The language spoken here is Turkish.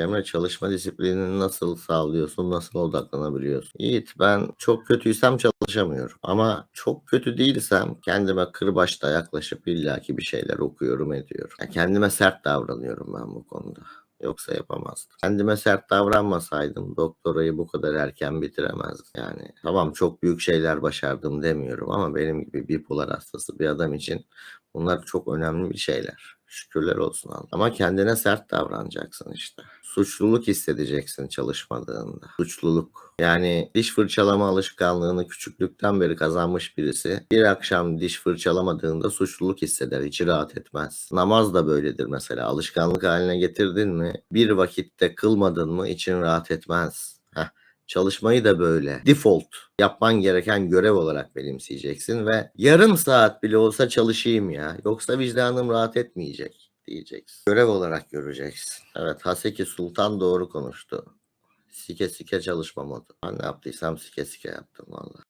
Emre çalışma disiplinini nasıl sağlıyorsun? Nasıl odaklanabiliyorsun? Yiğit ben çok kötüysem çalışamıyorum. Ama çok kötü değilsem kendime kırbaçta yaklaşıp illaki bir şeyler okuyorum ediyorum. Ya kendime sert davranıyorum ben bu konuda. Yoksa yapamazdım. Kendime sert davranmasaydım doktorayı bu kadar erken bitiremezdim. Yani tamam çok büyük şeyler başardım demiyorum ama benim gibi bipolar hastası bir adam için bunlar çok önemli bir şeyler. Şükürler olsun Allah. Ama kendine sert davranacaksın işte. Suçluluk hissedeceksin çalışmadığında. Suçluluk. Yani diş fırçalama alışkanlığını küçüklükten beri kazanmış birisi bir akşam diş fırçalamadığında suçluluk hisseder. Hiç rahat etmez. Namaz da böyledir mesela. Alışkanlık haline getirdin mi bir vakitte kılmadın mı için rahat etmez. Heh. Çalışmayı da böyle default yapman gereken görev olarak benimseyeceksin ve yarım saat bile olsa çalışayım ya yoksa vicdanım rahat etmeyecek diyeceksin. Görev olarak göreceksin. Evet Haseki Sultan doğru konuştu. Sike sike çalışma modu. Ben ne yaptıysam sike sike yaptım valla.